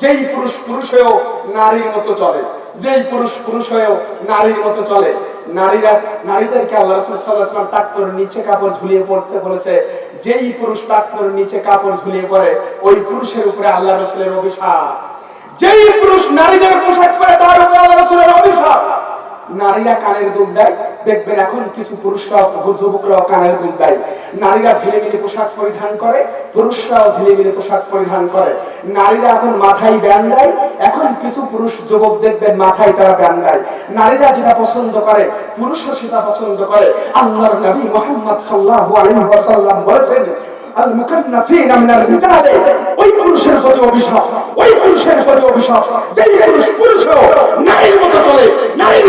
যেই পুরুষ পুরুষ হয়েও নারীর মতো চলে, যেই পুরুষ পুরুষ হয়েও নারীর মতো চলে, নারীরা, নারীদেরকে আল্লাহ রসুল সাল্লাহ সাল্লাম টাক্তর নিচে কাপড় ঝুলিয়ে পড়তে বলেছে। যেই পুরুষ টাক্তর নিচে কাপড় ঝুলিয়ে পড়ে, ওই পুরুষের উপরে আল্লাহ রসুলের অভিশাপ। যেই পুরুষ নারীদের পোশাক পরে, তার উপরে আল্লাহ রসুলের অভিশাপ। নারীরা কানের দুল দেয়, দেখবেন এখন কিছু পুরুষরা যুবকরাও কানের দুল দেয়। নারীরা ঝিলিমিলি পোশাক পরিধান করে, পুরুষরাও ঝিলিমিলি পোশাক পরিধান করে। নারীরা এখন মাথায় ব্যান দেয়, এখন কিছু পুরুষ যুবক দেখবেন মাথায় তারা ব্যান দেয়। নারীরা যেটা পছন্দ করে, পুরুষও সেটা পছন্দ করে। আল্লাহর নবী মোহাম্মদ সাল্লাল্লাহু আলাইহি ওয়াসাল্লাম বলেছেন আল মুকান্নাফিনা মিনার রিজালে ওই পুরুষের প্রতি অভিশাপ, ওই পুরুষের প্রতি অভিশাপ। যেই পুরুষ পুরুষও নারীর মতো চলে, নারীর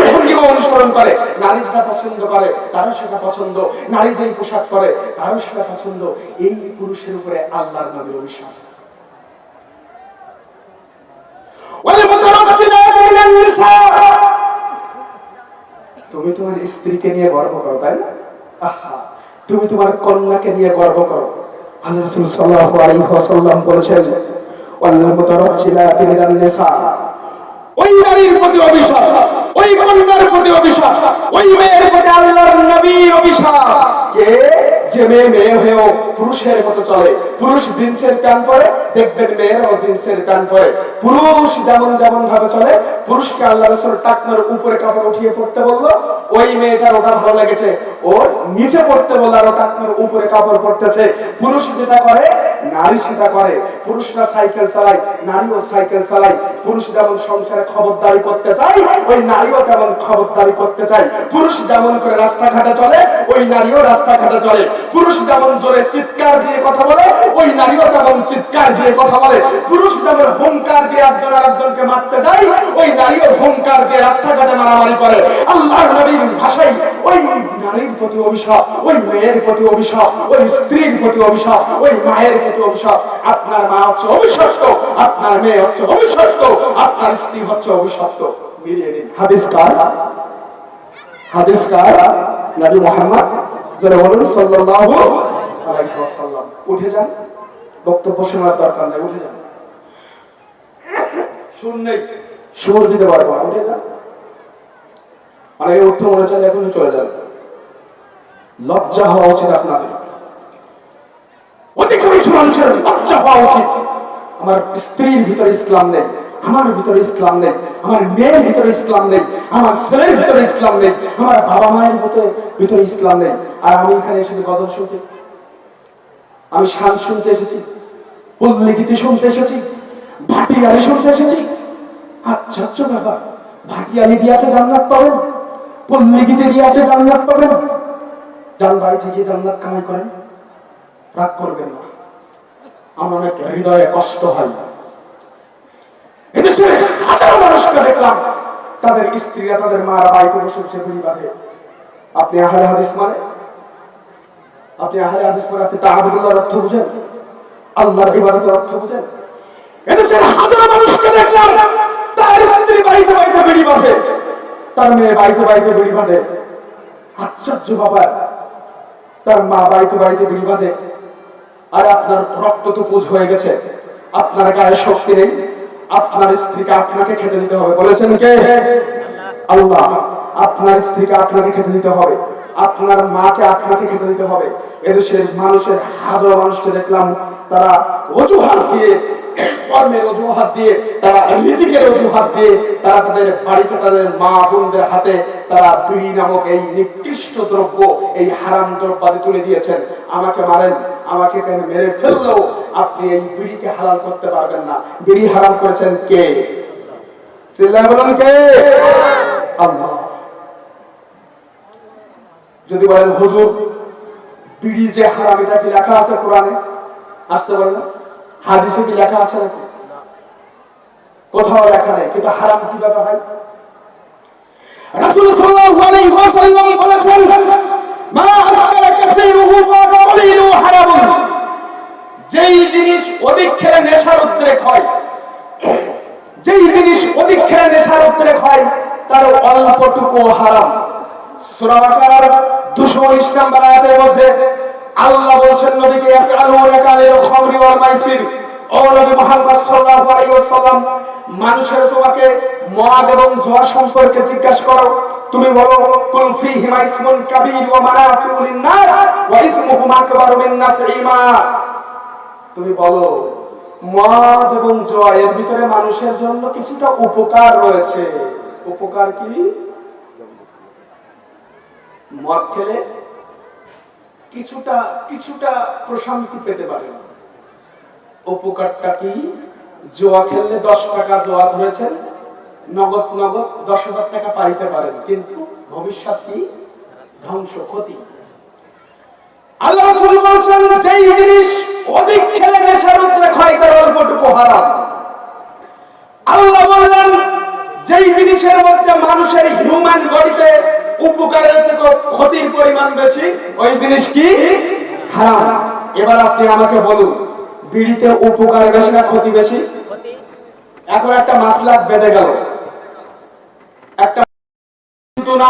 অনুকরণ করে, নারী যেটা পছন্দ করে, তারও সেটা পছন্দ। নারী যেই পোশাক করে তারও সেটা পছন্দ। এই পুরুষের উপরে আল্লাহর নবীর অভিশাপ। তুমি তোমার স্ত্রীকে নিয়ে গর্ব করো, তাই না? তুমি তোমার কন্যাকে নিয়ে গর্ব করো। আল্লাহ রসুল সাল্লাহ আলী বলেছেন অল্লাহ তিনি নিসা। ওই নারীর প্রতি অবিশ্বাস, ওই কন্যার প্রতি অবিশ্বাস, ওই মেয়ের প্রতি আল্লাহর নবীর অবিশ্বাস। কে? যে মেয়ে মেয়ে হয়েও পুরুষের মতো চলে। পুরুষ জিন্সের প্যান্ট পরে, দেখবেন মেয়েরাও জিন্সের প্যান্ট পরে। পুরুষ যেমন যেমন ভাবে চলে, পুরুষকে আল্লাহ রসুল টাকনার উপরে কাপড় উঠিয়ে পড়তে বলল, ওই মেয়েটার ওটা ভালো লেগেছে। ওর নিচে পড়তে বলল, আর টাকনার উপরে কাপড় পড়তেছে পুরুষ যেটা করে, নারী সেটা করে। পুরুষরা সাইকেল চালায়, নারীও সাইকেল চালায়। পুরুষ যেমন সংসারে খবরদারি করতে চায়, ওই নারীও তেমন খবরদারি করতে চায়। পুরুষ যেমন করে রাস্তাঘাটে চলে, ওই নারীও রাস্তাঘাটে চলে। পুরুষ যেমন জোরে চিৎকার দিয়ে কথা বলে, ওই নারীও তেমন চিৎকার দিয়ে কথা বলে, পুরুষ যেমন হুঙ্কার দিয়ে একজন আরেকজনকে মারতে যায়, ওই নারীও হুঙ্কার দিয়ে রাস্তাঘাটে মারামারি করে। আল্লাহ নবীর ভাষায় ওই নারীর প্রতি অভিশাপ, ওই মেয়ের প্রতি অভিশাপ, ওই স্ত্রীর প্রতি অভিশাপ, ওই মায়ের প্রতি অভিশাপ, আপনার মা হচ্ছে অবিশ্বস্ত আপনার মেয়ে হচ্ছে অবিশ্বস্ত আপনার স্ত্রী হচ্ছে অবিশ্বস্ত মিলিয়ে নিন। হাদিস কার? হাদিস কার? নবী মোহাম্মদ যারা বলুন, সাল্লাল্লাহু উঠে যান। বক্তব্য শোনার দরকার নেই, উঠে যান। সুর দিতে পারব না, উঠে যান। অনেকে উঠতে মনে এখনই চলে যান। লজ্জা হওয়া উচিত আপনাদের। অধিকাংশ মানুষের লজ্জা হওয়া উচিত। আমার স্ত্রীর ভিতরে ইসলাম নেই, আমার ভিতরে ইসলাম নেই, আমার মেয়ের ভিতরে ইসলাম নেই, আমার ছেলের ভিতরে ইসলাম নেই, আমার বাবা মায়ের ভিতরে ভিতরে ইসলাম নেই। আর আমি এখানে এসেছি গজল শুনতে। আমি শান শুনতে এসেছি পল্লিগীতি শুনতে এসেছি, ভাটিয়ালি শুনতে এসেছি। আচ্ছা আচ্ছা ব্যাপার ভাটিয়ালি দিয়াকে জান্নাত পাবেন পল্লিগীতি দিয়াকে জান্নাত পাবেন। যান বাড়ি থেকে জান্নাত কামাই করেন, রাগ করবেন না। আমার অনেক হৃদয়ে কষ্ট হয়। হাজারো মানুষকে দেখলাম, তাদের স্ত্রীরা তাদের মারা বাড়িতে বসে বসে গুলি বাঁধে। আপনি আহারে হাদিস মানে আপনি আহারে হাদিস মানে আপনি তাহাবুল্লাহর অর্থ বুঝেন? আল্লাহর ইবাদতের অর্থ বুঝেন? এদেশের হাজারো মানুষকে দেখলাম তার স্ত্রী বাড়িতে বাড়িতে বেড়ি বাঁধে তার মেয়ে বাড়িতে বাড়িতে বেড়ি বাঁধে আশ্চর্য বাবা তার মা বাড়িতে বাড়িতে বিড়ি বাঁধে আর আপনার রক্ত তো পুজ হয়ে গেছে আপনার গায়ে শক্তি নেই আপনার স্ত্রীকে আপনাকে খেতে দিতে হবে বলেছেন কে? আল্লাহ আপনার স্ত্রীকে আপনাকে খেতে দিতে হবে। আপনার মাকে আপনাকে খেতে দিতে হবে। এদেশের মানুষের হাজার মানুষকে দেখলাম তারা অজুহাত দিয়ে, কর্মের অজুহাত দিয়ে, তারা অজুহাত দিয়ে তারা তাদের বাড়িতে তাদের মা বোনদের হাতে তারা বিড়ি নামক এই নিকৃষ্ট দ্রব্য, এই হারাম দ্রব্যাদি তুলে দিয়েছেন। আমাকে মারেন, আমাকে কেন মেরে ফেললেও আপনি এই বিড়িকে হালাল করতে পারবেন না। বিড়ি হারাম করেছেন কে? বলেন কে? আল্লাহ। যদি বলেন, হুজুর বিড়ি যে হারাম এটা কি লেখা আছে কোরআনে? আসতে পারে না। হাদিসে কি লেখা আছে নাকি? কোথাও লেখা নেই, কিন্তু হারাম কীভাবে হয় রাসূল সাল্লাল্লাহু আলাইহি ওয়াসাল্লাম বলেছেন, মা আসকারা কাসীরুহু ফাকালিলু হারাম যেই জিনিস অধিক নেশার উদ্রেক হয়, যেই জিনিস অধিক নেশার উদ্রেক হয়, তার অল্পটুকু হারাম। সূরা 219 নম্বর আয়াতের মধ্যে আল্লাহ বলছেন, নবীকে ওয়াল মাইসির। ও নবী আলাইহি ওয়াসাল্লাম, মানুষের তোমাকে মদ এবং জোয়া সম্পর্কে জিজ্ঞাসা করো। তুমি বলো, কুল ফীহিমা ইসমুন কাবীর ওয়া মানাফিউ ওয়া মিন নাফইহিমা তুমি বলো, মদ এবং জোয়া, এর ভিতরে মানুষের জন্য কিছুটা উপকার রয়েছে। উপকার কি? মদ খেলে কিছুটা কিছুটা প্রশান্তি পেতে পারেন। উপকারটা কি? জোয়া খেললে দশ টাকা জোয়া ধরেছেন, নগদ নগদ দশ হাজার টাকা পাইতে পারেন, কিন্তু ভবিষ্যৎ কি? ধ্বংস, ক্ষতি। আল্লাহ বলছেন, যেই জিনিস অধিক খেলে নেশার তার অল্পটুকু আল্লাহ বললেন, যেই জিনিসের মধ্যে মানুষের হিউম্যান বডিতে উপকারের থেকে ক্ষতির পরিমাণ বেশি, ওই জিনিস কি? হারাম। এবার আপনি আমাকে বলুন, বিড়িতে উপকার বেশি না ক্ষতি বেশি? এখন একটা মাসলা বেঁধে গেল। একটা না